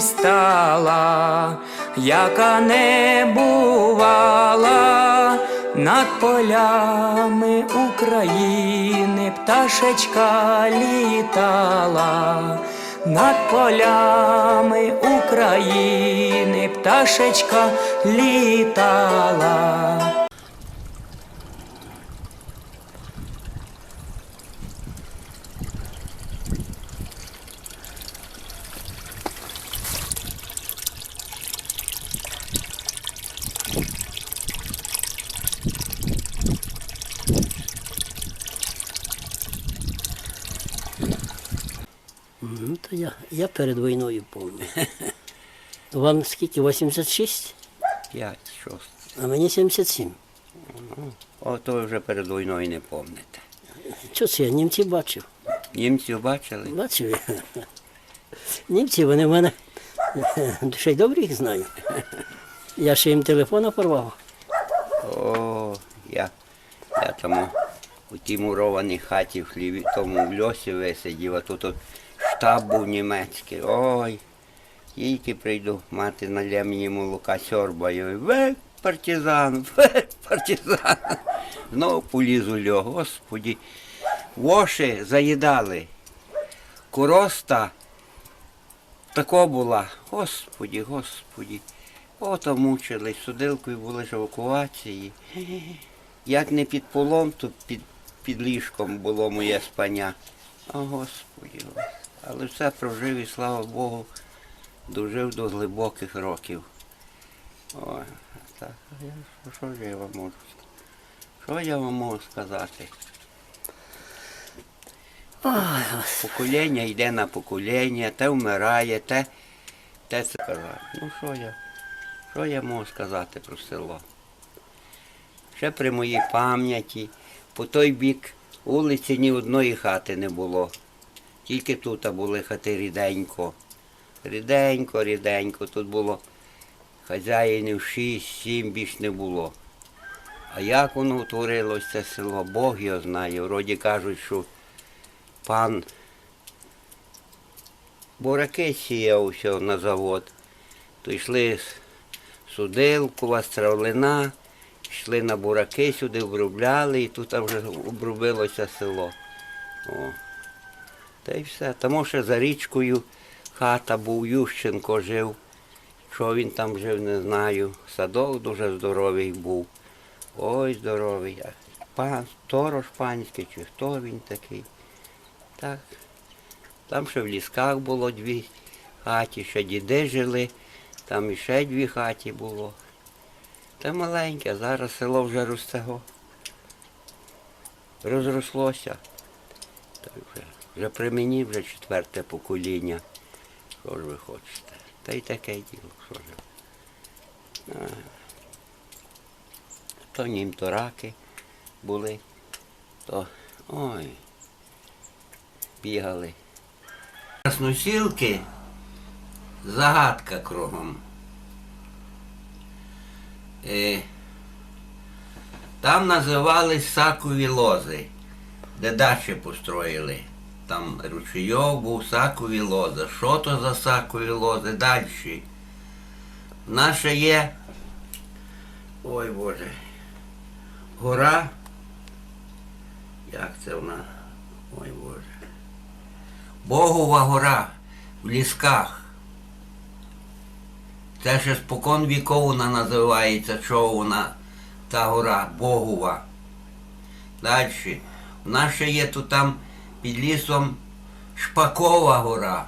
стала, яка не бувала над полями України пташечка літала, над полями України пташечка літала. Ну, то я, перед війною помню. Вам скільки? 86? П'ять, шост. А мені 77. О, то ви вже перед війною не помните. Що це я німці бачив? Німців бачили? Бачив я. Німці, вони в мене ще й добре їх знаю. Я ще їм телефона порвав. О, я, я тому у тій мурованій хаті в хліві, тому в льосі висидів, а тут штаб був німецький. Ой, тільки прийду, мати налє мені молока сьорбаю. Ви партизан, ви партизан. Знову поліз у льох, господі. Воші заїдали. Короста тако була. Господі, господі. Ото мучились, судилкою були ж евакуації. Як не під полом, то під, під ліжком було моє спання. О, Господи. Але все прожив і слава Богу, дожив до глибоких років. Ой, так, що ж я вам можу? Що я вам можу сказати? Ой, Покоління йде на покоління, те вмирає, те, те це казати. Ну що я, що я можу сказати про село? Ще при моїй пам'яті, по той бік вулиці ні одної хати не було. Тільки тут були хати ріденько. Ріденько, ріденько. Тут було хазяїнів шість, сім більш не було. А як воно утворилось це село, Бог його знає. Вроді кажуть, що пан бураки сіяв все на завод. То йшли з Судилкова, Стравлина, йшли на бураки сюди, обробляли, і тут вже обробилося село. О. Та й все. Тому що за річкою хата був, Ющенко жив. Що він там жив, не знаю. Садок дуже здоровий був. Ой, здоровий. Пан, сторож панський, чи хто він такий. Так. Там ще в лісках було дві хаті, ще діди жили, там іще дві хаті було. Та маленьке, зараз село вже росте. Розрослося. Та вже, вже при мені вже четверте покоління. Що ж ви хочете? Та й таке діло, що ж. То німто раки були, то ой бігали. Красносілки загадка кругом. Е, там називались сакові лози, де дачі построїли. Там ручейов був сакові лози. Що то за сакові лози? Далі. Наша є. Ой Боже. Гора. Як це вона? Ой Боже. Богова гора в лісках. Це ще спокон віков вона називається, що вона та гора Богова. Далі. У нас ще є тут там під лісом Шпакова гора.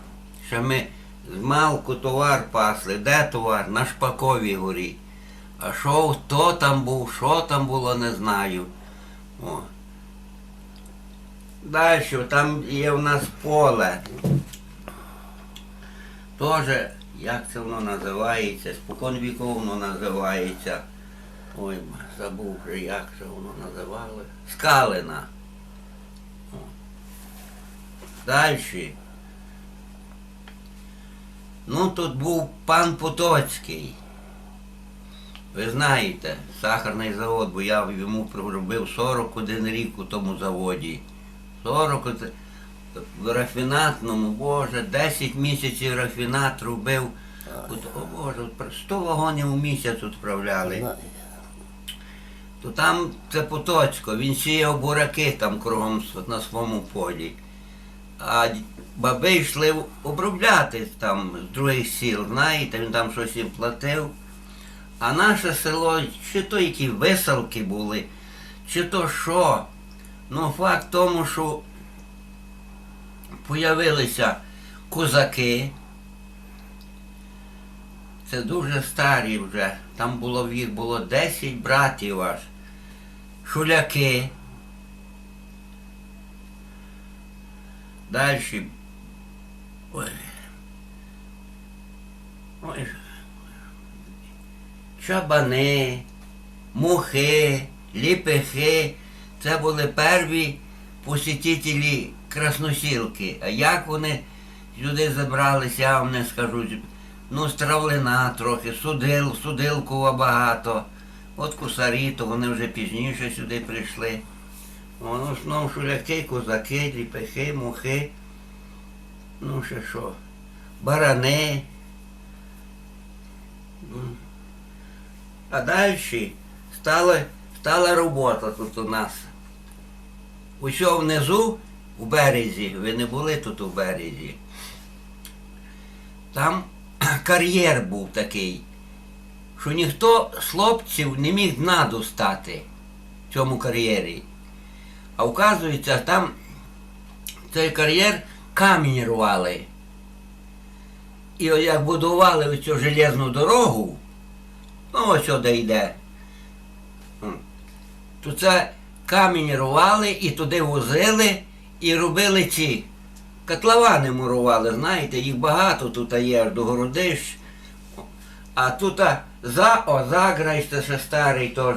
Ще ми з малку товар пасли. Де товар? На Шпаковій горі. А що, хто там був, що там було, не знаю. О. Далі, там є в нас поле. Тоже, як це воно називається, спокон віков воно називається. Ой, забув вже, як це воно називали. Скалина. Далі. Ну, тут був пан Потоцький. Ви знаєте, сахарний завод, бо я йому проробив 41 рік у тому заводі. 40. в рафінатному, Боже, 10 місяців рафінат робив. От, о Боже, 100 вагонів у місяць відправляли. То там це Потоцько, він сіяв бураки там кругом на своєму полі. А баби йшли обробляти там з других сіл, знаєте, він там щось їм платив. А наше село, чи то які висалки були, чи то що. Ну, факт тому, що появилися козаки. Це дуже старі вже. Там було їх було 10 братів аж. Шуляки. Далі. Ой. Ой. Чабани, мухи, ліпихи. Це були перві посітителі красносілки. А як вони сюди забралися, я вам не скажу. Ну, стравлина трохи, судил, судилкова багато. От кусарі, то вони вже пізніше сюди прийшли. Ну, в основному шуляки, козаки, ліпихи, мухи. Ну, ще що? Барани. Ну. А далі стала, стала робота тут у нас. Усьо внизу, у березі, ви не були тут у березі. Там кар'єр був такий, що ніхто з хлопців не міг дна достати в цьому кар'єрі. А вказується, там цей кар'єр камінь рвали. І як будували оцю железну дорогу, ну ось сюди йде. То це камінь рвали і туди возили і робили ці котловани мурували, знаєте, їх багато тут є до городищ. А тут за Озаграй, це ще старий теж,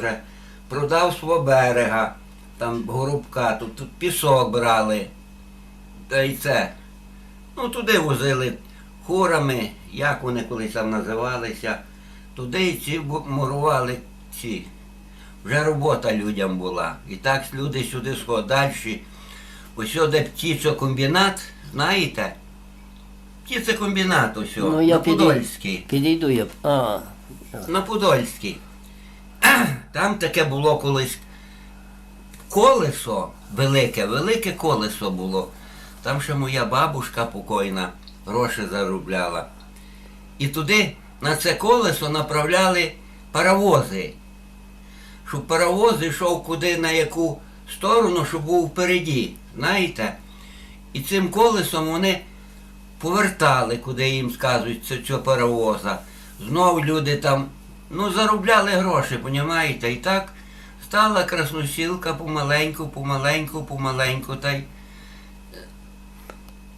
продав свого берега, там горубка, тут, тут пісок брали. Та й це. Ну, туди возили хорами, як вони колись там називалися. Туди і ці мурували ці. Вже робота людям була. І так люди сюди сходять. Далі. Ось сюди птицокомбінат, знаєте? Птицокомбінат ось Ну, на підійду. Подольській. Підійду я. А, На Подольській. Там таке було колись колесо велике, велике колесо було. Там ще моя бабушка покойна гроші заробляла. І туди на це колесо направляли паровози. Щоб паровоз йшов куди на яку сторону, щоб був впереді. Знаєте? І цим колесом вони повертали, куди їм сказують це цього паровоза. Знов люди там ну, заробляли гроші, понімаєте? І так стала красносілка помаленьку, помаленьку, помаленьку. Та й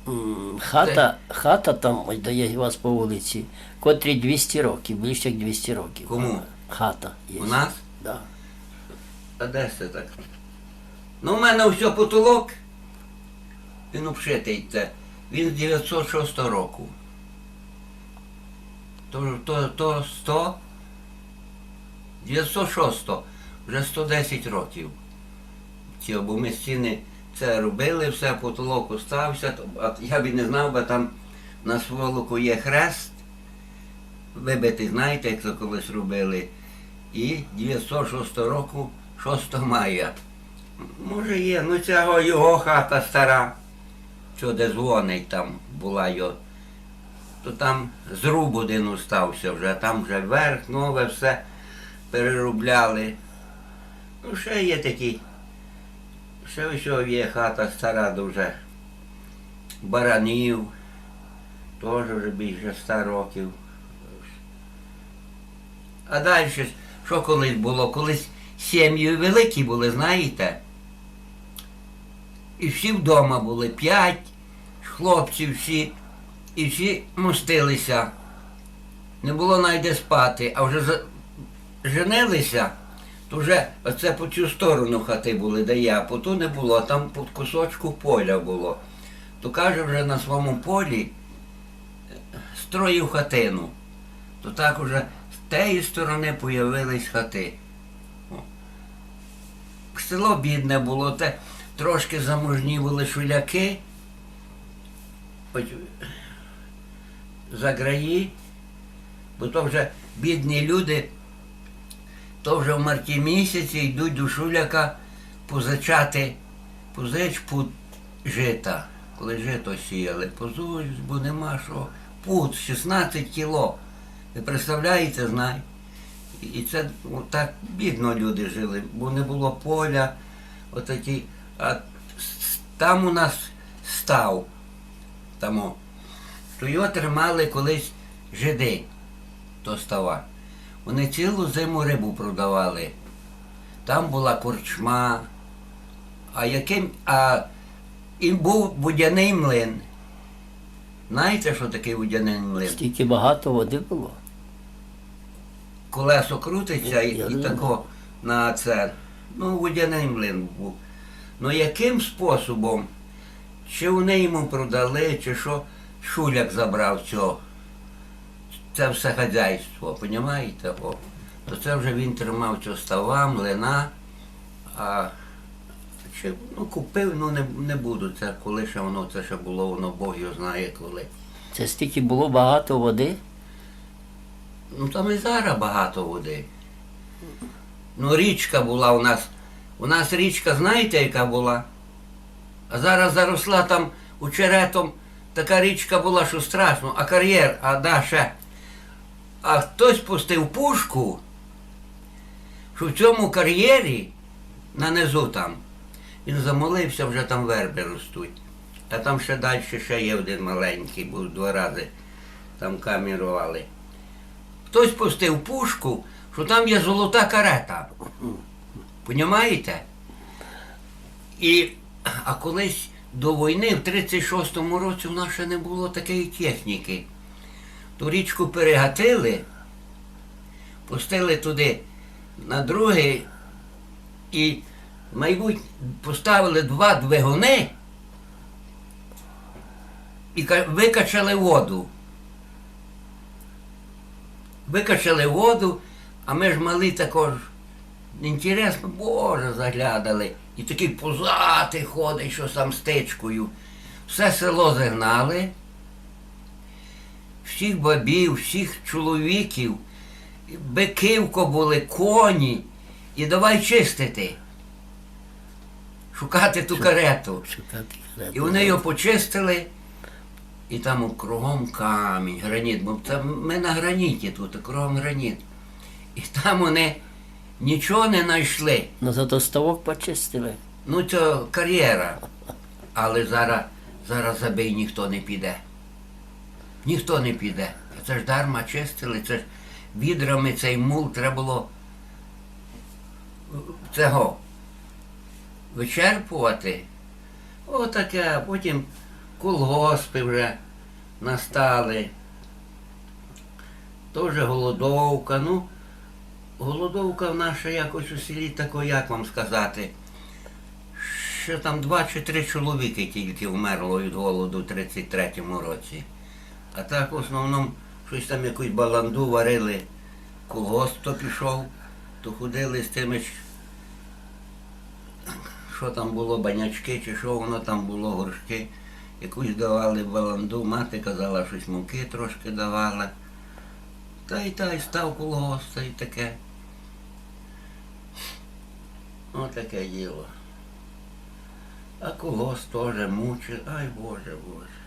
м, хата, хата там, ось де є у вас по вулиці, котрі 200 років, ближче як 200 років. Кому? Хата є. у нас, Да. а де це так? Ну, у мене все потолок. Він обшитий це. Він з 906 року. То, то, то 100. 906, вже 110 років. Ці, бо ми стіни це робили, все, потолок остався. я б не знав, бо там на сволоку є хрест. Вибитий, знаєте, як це колись робили. І 906 року, 6 мая. Може є, ну цього його хата стара, що де дзвонить там була його. То там зруб один остався вже, там вже верх, нове все переробляли. Ну, ще є такі. Ще ось є хата стара дуже. Баранів. Теж вже більше 100 років. А далі, що колись було? Колись сім'ї великі були, знаєте? І всі вдома були, п'ять хлопців всі, і всі мостилися. Не було найде спати, а вже женилися, то вже оце по цю сторону хати були, де я, по ту не було, а там по кусочку поля було. То каже, вже на своєму полі е, строїв хатину. То так уже з тієї сторони появились хати. Село бідне було, те трошки заможні були шуляки, ось за краї, бо то вже бідні люди, то вже в марті місяці йдуть до шуляка позичати позичку жита. Коли жито сіяли, позуч, бо нема що. Пут 16 кіло. Ви представляєте, знай? І- це так бідно люди жили, бо не було поля, отакі. А там у нас став. Тамо. То його тримали колись жиди, то става. Вони цілу зиму рибу продавали. Там була корчма, а яким. А і був водяний млин. Знаєте, що таке водяний млин? Стільки багато води було. Колесо крутиться і, і тако на це. Ну, водяний млин був. Ну яким способом? Чи вони йому продали, чи що шуляк забрав цього? Це все хазяйство, понімаєте? О, то це вже він тримав цього става, млина, а чи ну, купив, ну не, не буду. Це коли ще воно це ще було, воно Бог його знає коли. Це стільки було багато води. Ну там і зараз багато води. Ну, річка була у нас. У нас річка, знаєте, яка була? А зараз заросла там очеретом така річка була, що страшно, а кар'єр, а да, ще. А хтось пустив пушку, що в цьому кар'єрі, на низу там, він замолився, вже там верби ростуть. А там ще далі ще є один маленький, був два рази там камерували. Хтось пустив пушку, що там є золота карета. Понімаєте? І, а колись до війни, в 36-му році, в нас ще не було такої техніки. Ту річку перегатили, пустили туди на другий і, мабуть, поставили два двигуни і викачали воду викачали воду, а ми ж мали також. Інтересно, Боже, заглядали. І такий пузатий ходить, що там стечкою. Все село загнали, всіх бабів, всіх чоловіків, биківко були, коні. І давай чистити. Шукати ту карету. Шукати І вони його почистили, і там кругом камінь, граніт. Бо це ми на граніті тут, кругом граніт. І там вони нічого не знайшли. Ну зато ставок почистили. Ну, це кар'єра. Але зараз, зараз забий ніхто не піде. Ніхто не піде. Це ж дарма чистили, це ж відрами цей мул треба було е, цього вичерпувати. Отаке, потім колгоспи вже настали. Теж голодовка. Ну, голодовка в наша якось у селі тако, як вам сказати. Що там два чи три чоловіки тільки вмерло від голоду в 33-му році. А так в основному щось там якусь баланду варили. Колгосп то пішов, то ходили з тими, що там було, банячки, чи що воно там було, горшки. Якусь давали баланду, мати казала, щось муки трошки давала. Та й та й став колгосп, та й таке. Отаке діло. А колос теж мучить. Ай Боже, Боже.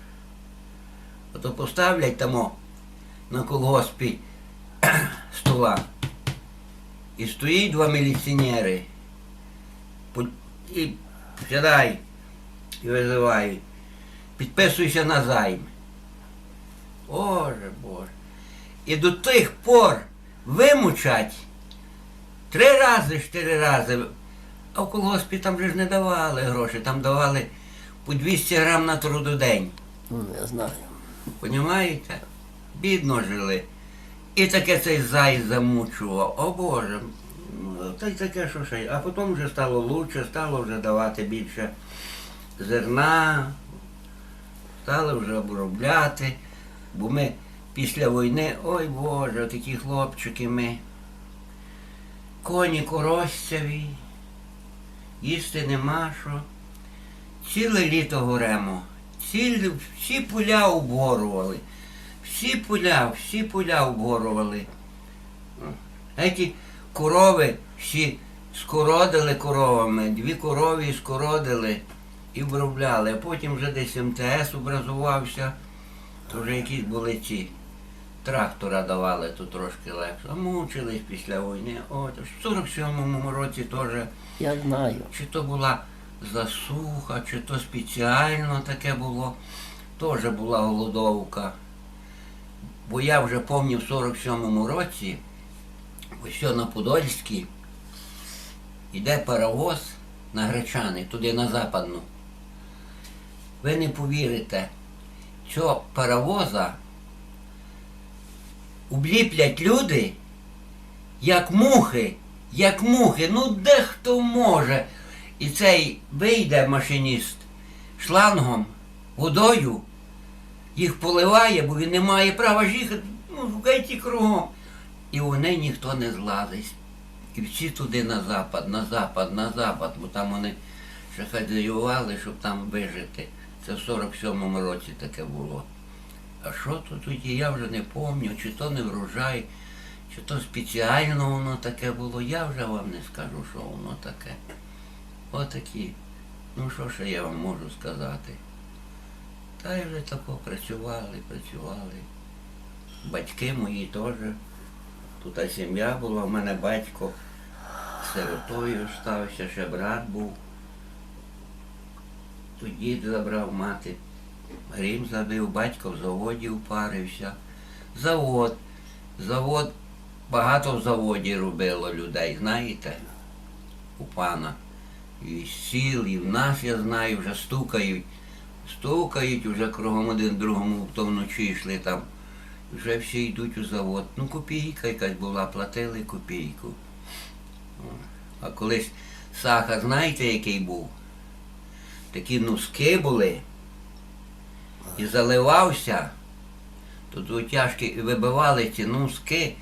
Ото поставлять тамо на колгоспі стола. І стоїть два міліціонери. І сідай і визивають. Підписуйся на займ. Боже, Боже. І до тих пор вимучать три рази, чотири рази. А в колгоспі там же ж не давали гроші, там давали по 200 грам на трудодень. Ну, я знаю. Понімаєте? Бідно жили. І таке цей зай замучував. О Боже. Ну, Та й таке, що ще. А потім вже стало лучше, стало вже давати більше зерна, стали вже обробляти. Бо ми після війни, ой Боже, такі хлопчики ми. Коні коростяві, їсти нема що. Ціле літо горемо, Ціль, всі поля обгорували. Всі поля, всі поля обгорували. Еті корови всі скородили коровами, дві корови скородили і обробляли. А потім вже десь МТС образувався, то вже якісь були ці. Трактора давали, то трошки легше. А мучились після війни. От, в 47-му році теж Я знаю. чи то була засуха, чи то спеціально таке було. Теж була голодовка. Бо я вже пам'ятаю в 47-му році, ось на Подольській, йде паровоз на Гречани, туди на Западну. Ви не повірите, цього паровоза обліплять люди, як мухи, як мухи. Ну де хто може. І цей вийде машиніст шлангом, водою, їх поливає, бо він не має права їхати, ну, шукайте кругом. І вони ніхто не злазить. І всі туди на запад, на запад, на запад, бо там вони ще хазяювали, щоб там вижити. Це в 47-му році таке було. А що то тоді, я вже не пам'ятаю, чи то не врожай, чи то спеціально воно таке було, я вже вам не скажу, що воно таке. Отакі. Ну що ще я вам можу сказати? Та й вже тако працювали, працювали. Батьки мої теж. Тут сім'я була, в мене батько сиротою стався, ще брат був. Тут дід забрав мати. Грім забив, батько в заводі упарився. Завод. Завод, багато в заводі робило людей, знаєте? У пана. І сіл, і в нас, я знаю, вже стукають. Стукають вже кругом один другому, хто вночі йшли там. Вже всі йдуть у завод. Ну, копійка якась була, платили копійку. А колись сахар, знаєте, який був? Такі носки були. І заливався. Тут утяжки і вибивали ці носки,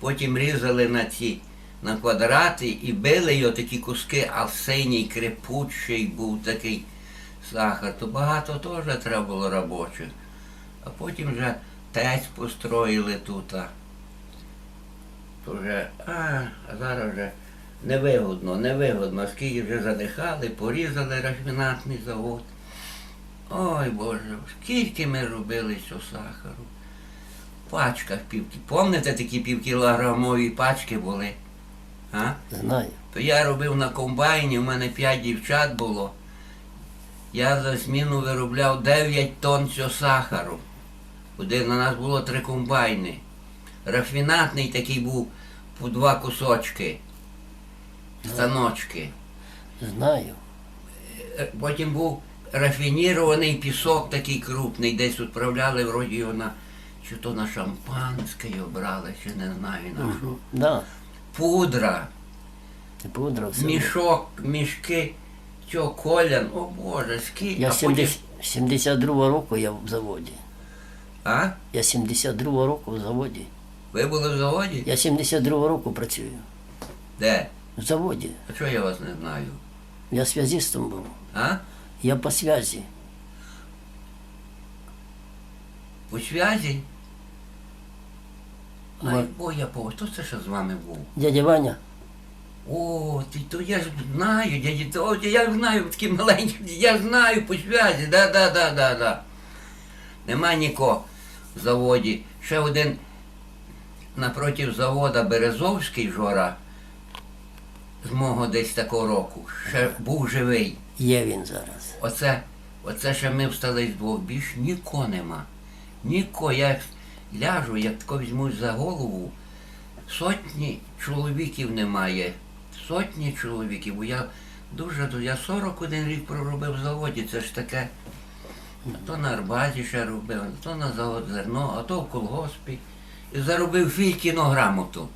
потім різали на ці на квадрати і били його такі куски, а синій крепучий був такий сахар. То багато теж треба було робочих. А потім вже тець построїли тут. То вже, а, а зараз вже невигодно, невигодно. Скільки вже задихали, порізали рафінатний завод. Ой Боже, скільки ми робили цього сахару. В пачках півки. Пам'ятаєте такі півкілограмові пачки були? А? Знаю. То я робив на комбайні, у мене п'ять дівчат було. Я за зміну виробляв 9 тонн цього сахару. Один на нас було три комбайни. Рафінатний такий був по два кусочки. Станочки. Знаю. Е, Потім був рафінірований пісок такий крупний, десь відправляли вроді його на чи то на шампанське його брали, чи не знаю на що. Да. Пудра. Пудра все. мішок, мішки, цього колян, о Боже, скільки. Я а потім- 70, 72 року я в заводі. А? Я 72 року в заводі. Ви були в заводі? Я 72 року працюю. Де? В заводі. А чого я вас не знаю? Я зв'язістом був. А? Я по зв'язі. У зв'язі? Ай, Ма- о, я по, хто це ще з вами був? Дядя Ваня. О, ти то я ж знаю, дяді, то я знаю такі маленькі, я знаю по зв'язі, да, да, да, да, да. Нема нікого в заводі. Ще один напротив завода Березовський жора з мого десь такого року. Ще був живий. Є він зараз. Оце, оце ще ми встали з двох, більш нікого нема. Нікого. Я ляжу, як тако візьмусь за голову, сотні чоловіків немає. Сотні чоловіків. Бо я дуже, я 41 рік проробив в заводі, це ж таке. А то на Арбазі ще робив, а то на завод зерно, а то в колгоспі. І заробив фількіну грамоту.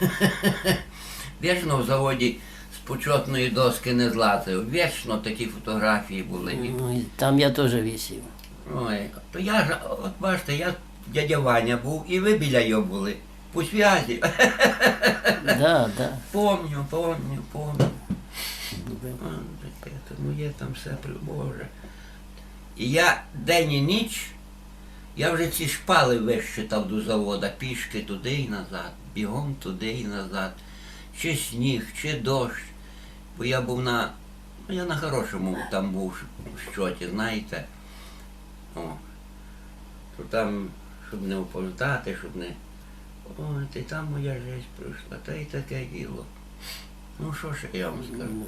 Вічно в заводі з почетної доски не злазив. Вічно такі фотографії були. Там я теж вісів. Ой, то я ж, от бачите, я дядя Ваня був, і ви біля його були. По зв'язі. Да, да. Помню, помню, помню. Ну є там все Боже. І я день і ніч, я вже ці шпали вищитав до завода, пішки туди і назад, бігом туди і назад. Чи сніг, чи дощ. Бо я був на. Ну, я на хорошому там був в щоті, знаєте. О. То там, щоб не оповідати, щоб не. О, ти там моя життя пройшла, та й таке діло. Ну що ж я вам скажу?